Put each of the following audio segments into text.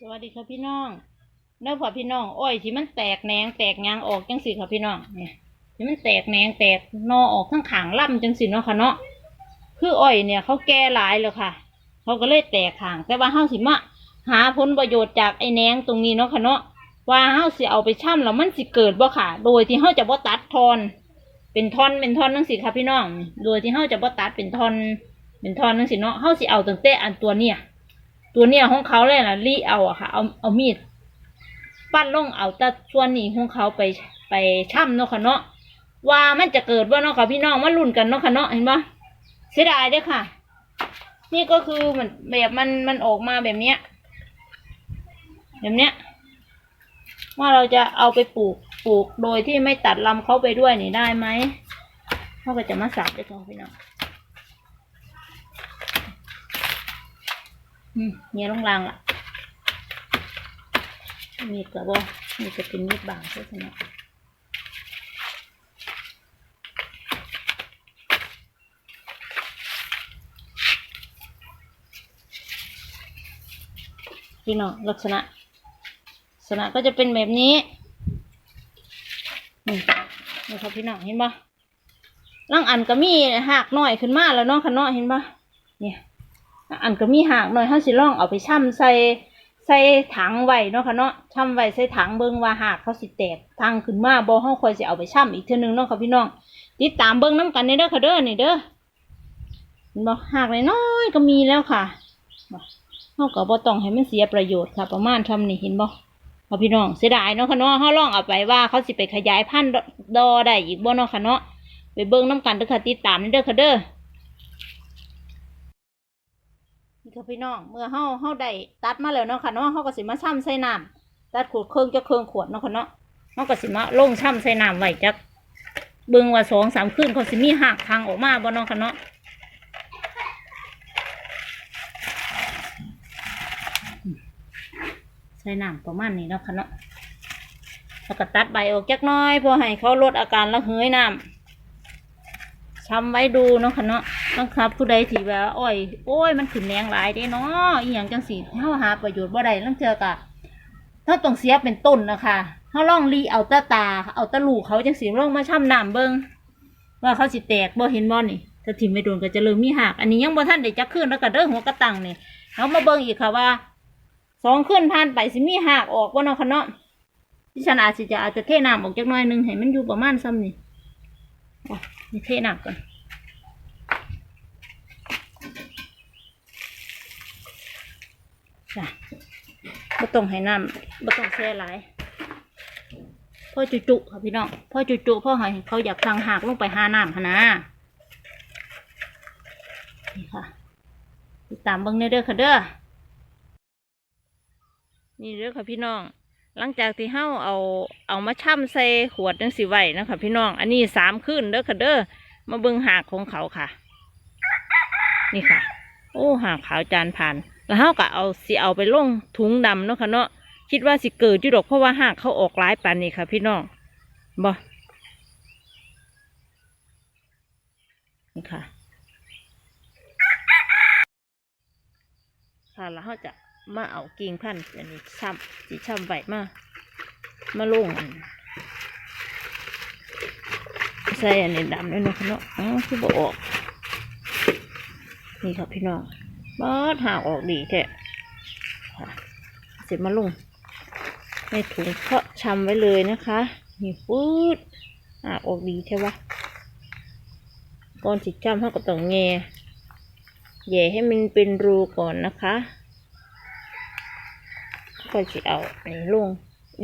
สวัสดีค่ะพี่น้องเนื้อผัพี่น้องอ้อยที่มันแตกแหนงแตกยางออกจังสิค่ะพี่น้องเนี่ยที่มันแตกแหนงแตกนอออกข้างขางล่ำจังสิเนาะค่ะเนาะคืออ้อยเนี่ยเขาแก่หลายแล้วค่ะเขาก็เลยแตกขาง แต่ว่าเฮาสิมาหาผลประโยชน์จากไอ้แหนงตรงนี้เนาะค่ะเนาะว่าเฮาสิเอาไปช่ำแล้วมันสิเกิดบ่ค่ะ โดยที่เฮาจะบ่ตัดทอน เป็นทอนเป็นทอนจังสิค่ะพี่น้อง โดยที่เฮาจะบ่ตัดเป็นทอนเป็นทอนจังสิเนาะเฮาสิเอาตั้งแต่อันตัวเนี่ย ตัวเนี่ยของเขาเลยนะรีเอาอะค่ะ เอาเอามีดปั้นลงเอาแต่ส่วนนี้ของเขาไปไปช่ำเนาะค่ะเนาะว่ามันจะเกิดว่าเนาะค่ะพี่น้องมาลุ้นกันเนาะค่ะเนาะเห็นปะเสียดายด้อค่ะ นี่ก็คือมันแบบมันมันออกมาแบบเนี้ยแบบเนี้ยว่าเราจะเอาไปปลูกปลูกโดยที่ไม่ตัดลำเขาไปด้วยนี่ได้ไหมเขาก็จะมาสับด้วยกันพี่น้อง อืม เนี่ยลงรางละมีดกับว่ามีดจะเป็นมีดบางใช่ไหมพี่น้องลักษณะลักษณะก็จะเป็นแบบนี้นี่นี่ครับพี่น้องเห็นปะล่างอันก็มีหักหน่อยขึ้นมาแล้วเนาะค่ะเนาะเห็นปะเนี่ย อันก็มีหากหน่อยเฮาสิลองเอาไปช่ำใส่ใส่ถังไว้เนาะค่ะเนาะช่ำไว้ใส่ถังเบิ่งว่าหากเขาสิแตกทางขึ้นมาบ่เฮาค่อยสิเอาไปช่ำอีกเทื่อนึงเนาะค่ะพี่น้องติดตามเบิ่งน้กันเด้อค่ะเด้อนี่เด้อเห็นบ่หากน้อยก็มีแล้วค่ะเฮาก็บ่ต้องให้มันเสียประโยชน์ค่ะ ประมาณทำนี่เห็นบ่ค่ะพี่น้องเสียดายเนาะค่ะเนาะเฮาลองเอาไปว่าเขาสิไปขยายพันธุ์ดอได้อีกบ่เนาะค่ะเนาะไปเบิ่งน้กันเด้อค่ะติดตามเด้อค่ะเด้อ นี่ ค่ะพี่น้อง เมื่อเฮาเฮาได้ตัดมาแล้วเนาะค่ะเนาะเฮาก็สิมาช่ำใส่น้ำตัดขวดเครื่องจะเครื่องขวดเนาะค่ะเนาะเฮาก็สิมาลงช่ำใส่น้ำไว้จักเบิ่งว่าสองสามคืนเขาสิมีหักทางออกมาบ่เนาะค่ะเนาะใส่น้ำประมาณนี้เนาะค่ะเนาะแล้วก็ตัดใบออกจักน้อยเพื่อให้เขาลดอาการระเหยน้ำ ช้ำไว้ดูเนาะค่ะเนาะต้องครับ ผู้ใดที่แบบอ้อยโอ้ยมันขึ้นแรงหลายเด้เนาะอีหยังจังสีเฮาหาประโยชน์บ่ได้ลังเจอกะถ้าต้องเสียเป็นต้นนะคะเฮาลองรีเอาตาตา เอาตะลูกเขาจังสีลองมาช่ำน้ำเบิ่งว่าเขาสิแตกบ่เห็นบ่นี่ถ้าถิ่มไม่โดนก็จะเริ่มมีหักอันนี้ยังบ่ทันได้จักขึ้นแล้วก็เด้อหัวกระตังนี่เอามาเบิ่งอีกค่ะว่าสองขึ้นผ่านไปสิมีหักออกบ่เนาะค่ะเนาะที่ฉันอาจจะอาจจะเทน้ำออกจักหน่อยนึงให้มันอยู่ประมาณซ้ำนี่ นี่เทน้ำก่อนจ้ะบ่ต้องให้น้ำบ่ต้องแช่หลายพ่อจุจุค่ะพี่น้องพ่อจุจุพ่อให้เขาอยากทางหากลงไปหาน้ำค่ะนะนี่ค่ะติดตามเบิ่งเด้อค่ะเด้อนี่เด้อค่ะพี่น้อง หลังจากที่เฮาเอาเอามาช่ำใส่ขวดจังสิไว้นะคะพี่น้อง อันนี้สามขึ้นเด้อค่ะเด้อมาเบิ่งหากของเขาค่ะ นี่ค่ะ โอ้หากขาวจานผ่าน แล้วเฮาก็เอาสิเอาไปลงถุงดำเนาะค่ะเนาะคิดว่าสิเกิดอยู่ดอกเพราะว่าหากเขาออกหลายปานนี่ค่ะ พี่น้องบ่นี่ค่ะค่ะแล้วเขาจะ มาเอากิ่งพันธุ์อันนี้ช่ำสีช่ำใบมามาลงใส่อันนี้ดำด้วยนาะค่ะเนาะอ๋อคือบ่ออก นี่ค่ะพี่น้องบอดหาออกดีแท้เสร็จมาลงในถุงเพาะชำไว้เลยนะคะนี่ปื๊ดหาออกดีแท้วะก่อนสิจำเขาก็ต้องแง่แย่ให้มันเป็นรูก่อนนะคะ ค่อยเอาอันนี้ลง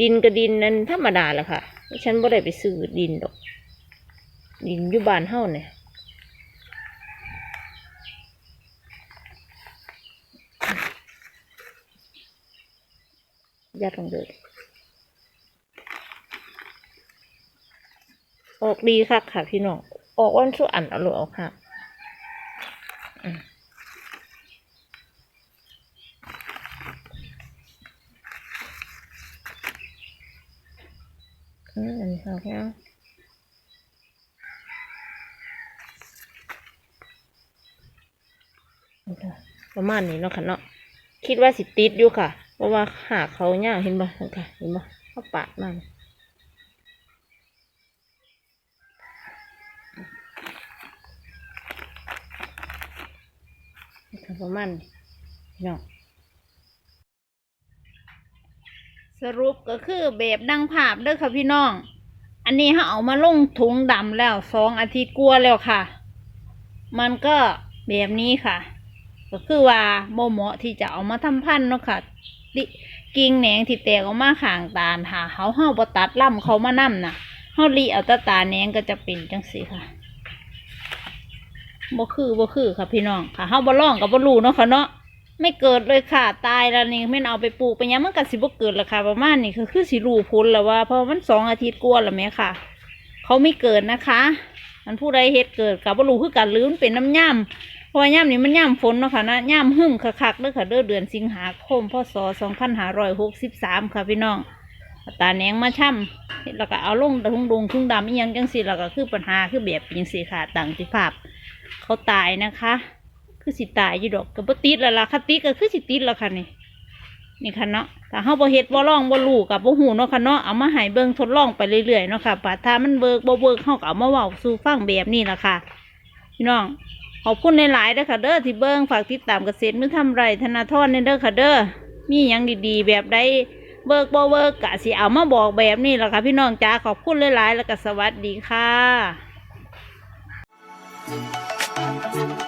ดินกับดินนั้นธรรมดาแหละค่ะฉันบ่ได้ไปซื้อดินดอก ดินอยู่บ้านเฮาเนี่ยยัดลงเลยออกดีค่ะค่ะพี่น้อง ออกอ้นสู้อันอาเลยออกค่ะ อืมอืมอันนี้ค่ะแค่ประมาณนี้เนาะค่ะเนาะคิดว่าสิติดอยู่ค่ะ เพราะว่าขาเขาเนี่ยเห็นบ่ค่ะเห็นบ่เขาปาดมันนี่ค่ะประมาณนี้พี่น้องสรุปก็คือแบบดังภาพเด้อค่ะพี่น้อง อันนี้เขาเอามาลงถุงดำแล้วสองอาทิตย์กลัวแล้วค่ะ มันก็แบบนี้ค่ะ ก็คือว่าโมเหมาะที่จะเอามาทำพันธุ์เนาะค่ะติกิ่งแหนงที่แตกออกมาข้างตาลหาเขาเฮาบ่ตัดล่ำเขามานํน่ะเฮาลีเอาตาตาแหนงก็จะเป็นจังซี่ค่ะบ่คือบ่คือค่ะพี่น้องค่ะเฮาบ่ลองก็บ่รู้เนาะค่ะเนาะ ไม่เกิดเลยค่ะตายแล้วนี่แม่เอาไปปลูกไปยังมันก็สิบ่เกิดละค่ะ ประมาณนี้คือคือสิรู้ผลแล้วว่า เพราะมันสองอาทิตย์กว่าแล้วแหมค่ะ เขาไม่เกิดนะคะ มันผู้ใดเฮ็ดเกิดกับบ่ารูคือกันหรือมันเป็นน้ำย่ำเพราะว่าย่ำนี่มันย่ำฝนเนาะค่ะนะย่ำหึ่งคักๆเด้อค่ะเด้อเดือนสิงหาคมพศ2563ค่ะพี่น้องตาแหนงมาช่ำแล้วก็เอาลงทุ่งดงทุ่งดำอีหยังจังซี่แล้วก็คือปัญหาคือแบบจังซี่ค่ะต่างที่ภาพ เขาตายนะคะ คือสิตายอยู่ดอกก็บ่ติดล้วล่ะคติดก็คือสิติดล้วค่ะนี่นี่ค่ะเนาะถ้าเฮาบ่เฮ็ดบ่ลองบ่รู้กับบ่ฮู้เนาะค่ะเนาะเอามาให้เบิ่งทดลองไปเรื่อยๆเนาะค่ะปาถ้ามันเวิร์กบ่เวิร์กเฮาก็เอามาเว้าสู่ฟังแบบนี้ล่ะค่ะพี่น้องขอบคุณหลายๆเด้อค่ะเด้อที่เบิ่งฝากติดตามเกษตรมือทำไรธนาธรเด้อค่ะเด้อมีหยังดีๆ แบบใดเวิกบ่เวิกกะสิเอามาบอกแบบนี้ล่ะค่ะพี่น้องจ้าขอบคุณหลายๆแล้วก็สวัสดีค่ะ